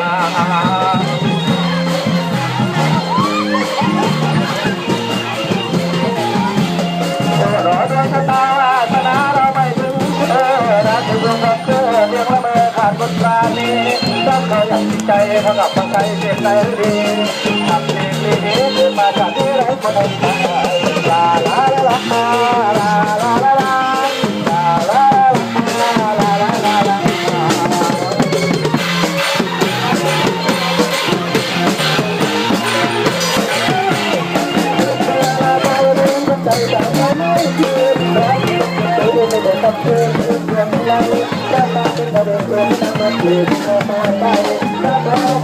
ลาร้อนรัตาลสนาเราไม่ถึงเออรักถึงกับเธอเรียกละเมอขาดคนปราณีรักเขาอยางจริใจเขากับคนใจเจ็บดีทำดีดีมาจากที่ไรคนใด Thank you.